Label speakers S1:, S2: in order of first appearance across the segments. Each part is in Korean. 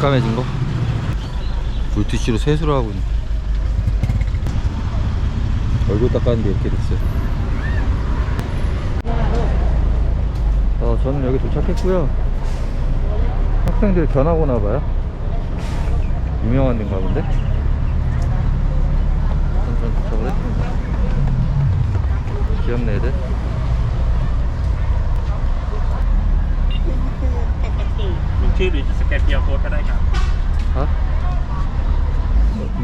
S1: 새까매진 거? 물티슈로 세수를 하고 있네. 얼굴 닦았는데 이렇게 됐어요. 어, 저는 여기 도착했고요. 학생들이 견학 오나 봐요. 유명한 데인가 본데? 전 도착을 했습니다. 귀엽네 애들
S2: ชื่อหรือจะสแกนเคียร์โค้ดก็ได้ครับ
S1: ฮะ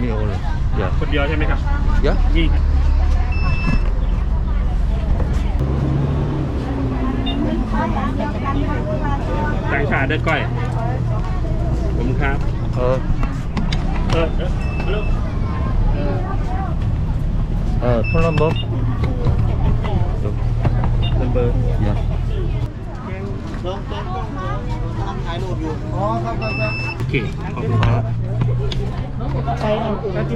S1: มีโอเลยเยอ
S2: คนเดียวใช่ไหมครับ
S1: เย
S2: อะยี่ครับแตงขาเด้อก้อย ผมครับ
S1: เออ
S2: เออ เออเออ
S1: พลัมบ๊อบเบอร์เยอะ
S2: โอเค ขอบคุณครับ
S1: ใช่ครับก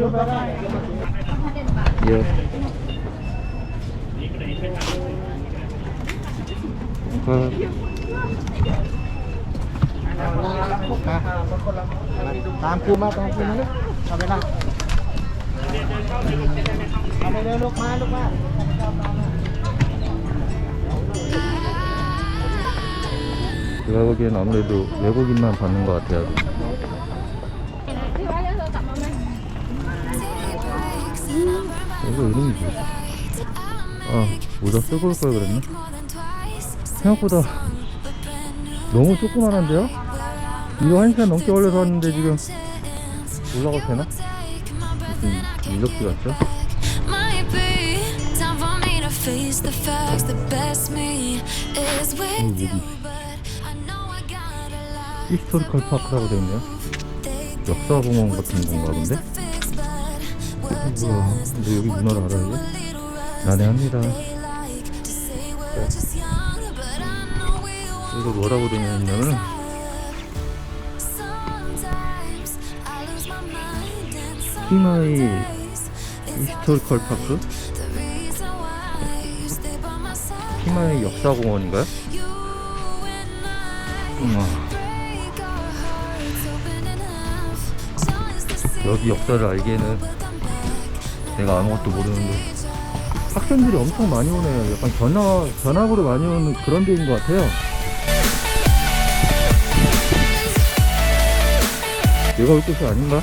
S1: เยอะครั
S3: ตามคูมาตามคูมาเอาไปละเอาไปเลยลูกมาลูกมา
S1: 제가 보기엔 아무래도 외국인만 받는 것 같아요. 이거 이름이 뭐지? 아, 모자 쓰고 올 걸 그랬나? 생각보다 너무 조그만한데요? 이거 한 시간 넘게 걸려서 왔는데 지금 올라가도 되나? 무슨 인력지 같죠?
S4: time
S1: 히스토리컬 파크라고 되어 있네요. 역사공원 같은 건가 본데? 뭐야? 근데 여기 문화를
S4: little rust.
S1: 난해합니다. 이거 뭐라고 되어 있냐면은 히마이 히스토리컬 파크? 히마이 역사공원인가요? 우와, 여기 역사를 알기에는. 내가 아무것도 모르는데 학생들이 엄청 많이 오네요. 약간 전학, 전학으로 많이 오는 그런 데인 것 같아요. 내가 올 곳이 아닌가?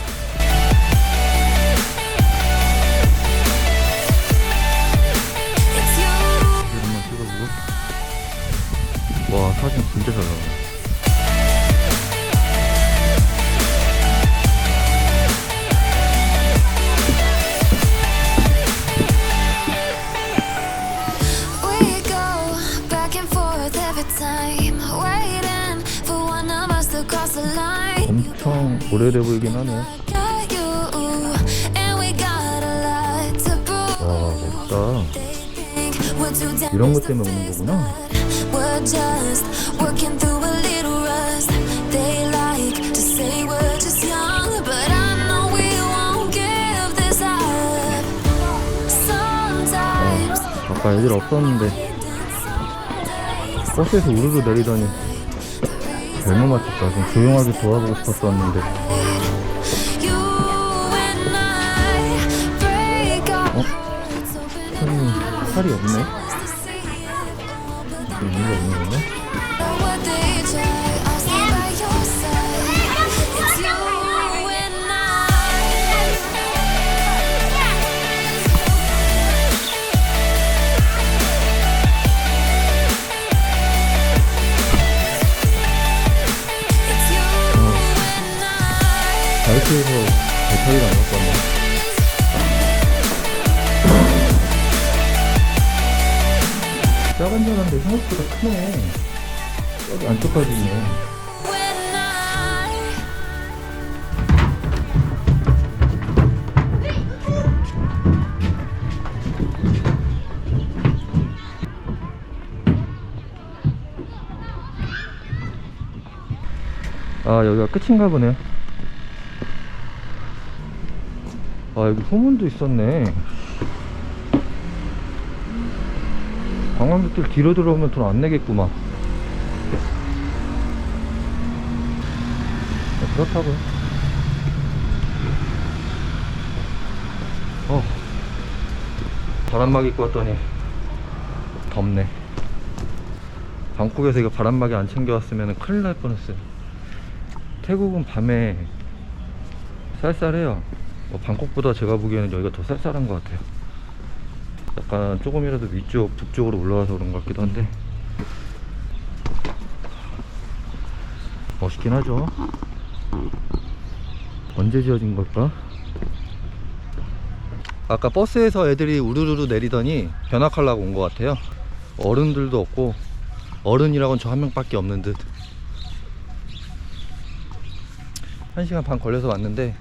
S1: 와, 사진 진짜 잘 나와. 오래돼 보이긴
S4: prove.
S1: 와, 멋있다. 이런 것 때문에 오는 거구나.
S4: Sometimes
S1: 아까 애들 없었는데 버스에서 우르르 내리더니 잘못 맞췄다. 좀 조용하게 도와보고 싶었었는데. 어? 팔이, 팔이 없네? 배터리가 안 났었네. 짜간짜간데 생각보다 크네. 여기 안쪽까지 있네. 아, 여기가 끝인가 보네요. 아, 여기 후문도 있었네. 관광객들 뒤로 들어오면 돈 안 내겠구만. 그렇다고요. 어. 바람막 입고 왔더니 덥네. 방콕에서 이거 바람막이 안 챙겨왔으면 큰일 날 뻔했어요. 태국은 밤에 쌀쌀해요. 뭐 방콕보다 제가 보기에는 여기가 더 쌀쌀한 것 같아요. 약간 조금이라도 위쪽, 북쪽으로 올라와서 그런 것 같기도 한데 멋있긴 하죠. 언제 지어진 걸까? 아까 버스에서 애들이 우르르르 내리더니 견학하려고 온 것 같아요. 어른들도 없고 어른이라고는 저한 명밖에 없는 듯. 한 시간 반 걸려서 왔는데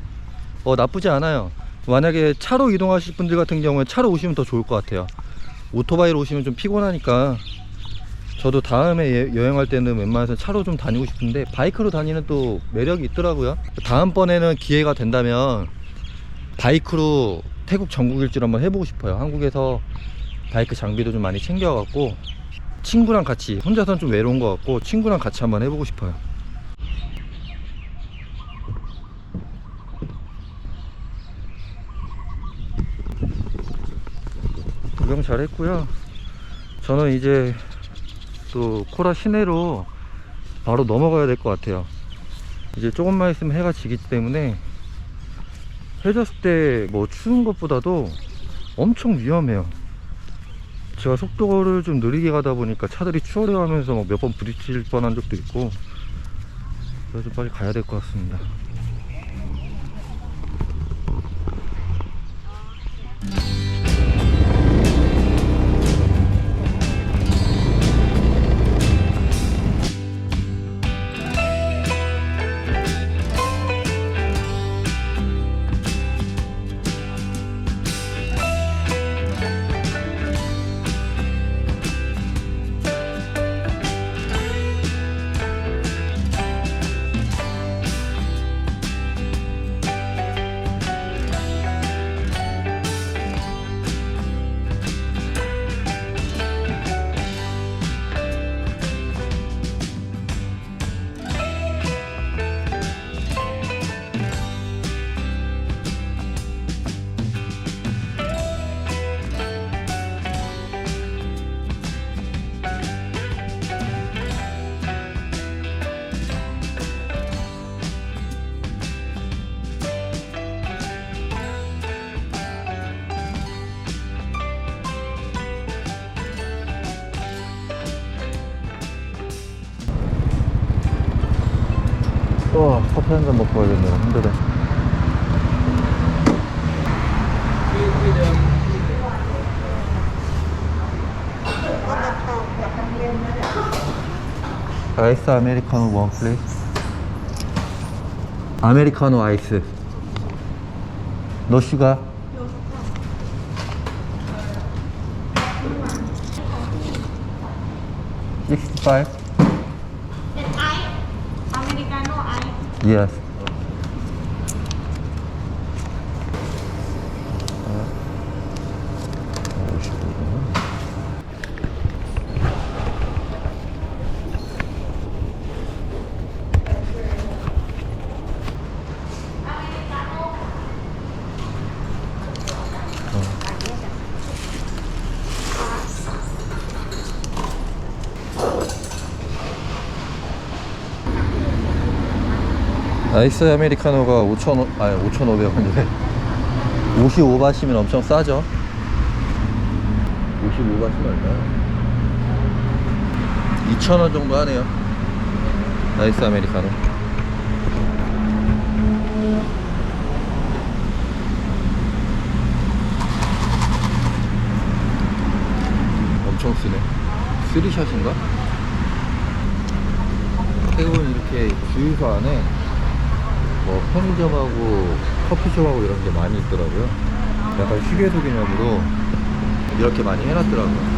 S1: 어 나쁘지 않아요. 만약에 차로 이동하실 분들 같은 경우에 차로 오시면 더 좋을 것 같아요. 오토바이로 오시면 좀 피곤하니까 저도 다음에 예- 여행할 때는 웬만해서 차로 좀 다니고 싶은데 바이크로 다니는 또 매력이 있더라고요. 다음번에는 기회가 된다면 바이크로 태국 전국 일주를 한번 해보고 싶어요. 한국에서 바이크 장비도 좀 많이 챙겨갖고 친구랑 같이 혼자서는 좀 외로운 것 같고 친구랑 같이 한번 해보고 싶어요. 구경 잘 했고요. 저는 이제 또 코라 시내로 바로 넘어가야 될 것 같아요. 이제 조금만 있으면 해가 지기 때문에 해 졌을 때 뭐 추운 것보다도 엄청 위험해요. 제가 속도를 좀 느리게 가다 보니까 차들이 추월해 가면서 몇 번 부딪힐 뻔한 적도 있고 그래서 빨리 가야 될 것 같습니다. 커피 한 잔 먹고 가야겠네요. 힘들어. 아이스 아메리카노 원 플레이스. 아메리카노 아이스. 노 슈가. Sixty-five. Yes. 아이스 아메리카노가 5,000원, 아니 5,500원이래. 55바시면 엄청 싸죠? 55바시면 얼마야? 2,000원 정도 하네요. 아이스 아메리카노. 엄청 쓰네. 쓰리샷인가? 태국은 이렇게 주유소 안에 뭐 편의점하고 커피숍하고 이런 게 많이 있더라고요. 약간 휴게소 개념으로 이렇게 많이 해놨더라고요.